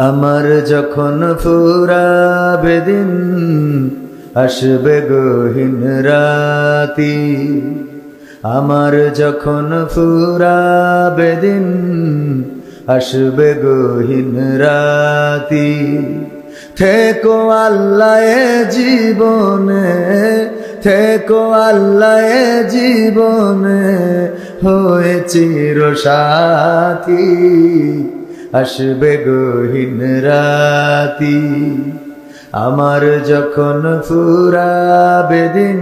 আমার যখন ফুরাবে দিন, আসবে গহীন রাতি। আমার যখন ফুরাবে দিন, আসবে গহীন রাতি। থেকো আল্লাহ জীবনে, থেকো আল্লাহ জীবনে, হয়ে চির সাথী আসবে গহীন রাতি। আমার যখন ফুরাবে দিন,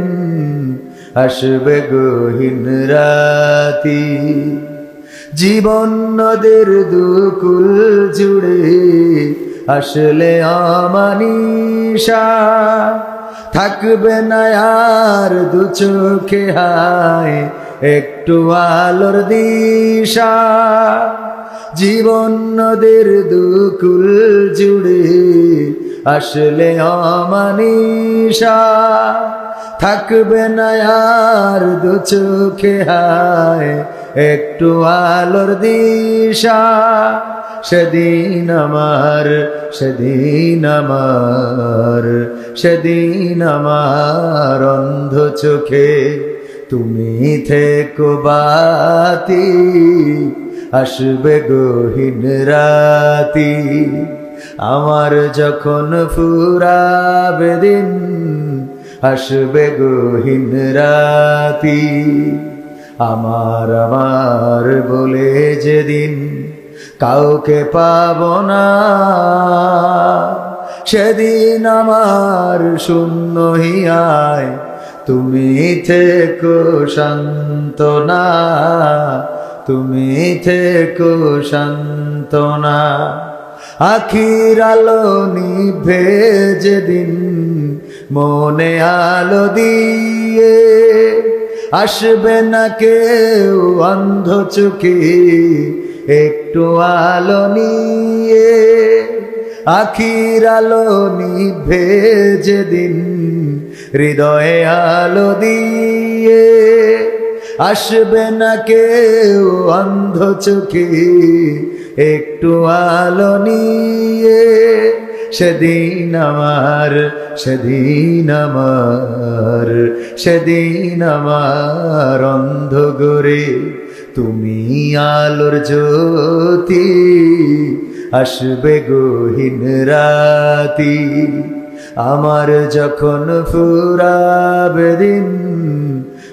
আসবে গহীন রাতি। জীবন নদের দুকুল জুড়ে আসলে আমানিশা থাকবে না আর দু চোখে হায়, একটু আলোর দিশা। জীবন নদের দুকুল জুড়ে আসলে অমানিসা থাকবে না দু চোখে হায়, একটু আলোর দিশা। সেদিন আমার সেদিন আমার সেদিন আমার অন্ধ চোখে তুমি থেকো বাতি। আসবে গহীন রাতি, আমার যখন ফুরাবে দিন, আসবে গহীন রাতি। আমার আমার বলে যেদিন কাউকে পাব না, সেদিন আমার শূন্য হিয়ায় তুমি থেকো শান্তনা। তুমি থেকো শান্তনা আখির আলো নিভে যেদিন মনে আলো দিয়ে আসবে না কেউ অন্ধ চোখে একটু আলো নিয়ে। আখির আলো নিভে যেদিন হৃদয়ে আলো দিয়ে আসবে না কেউ অন্ধ চোখে, একটু আলো নিয়ে। সেদিন আমার সেদিন আমার সেদিন আমার অন্ধ গরে তুমি আলোর জ্যোতি, আসবে গহীন রাতি। আমার যখন ফুরাবে দিন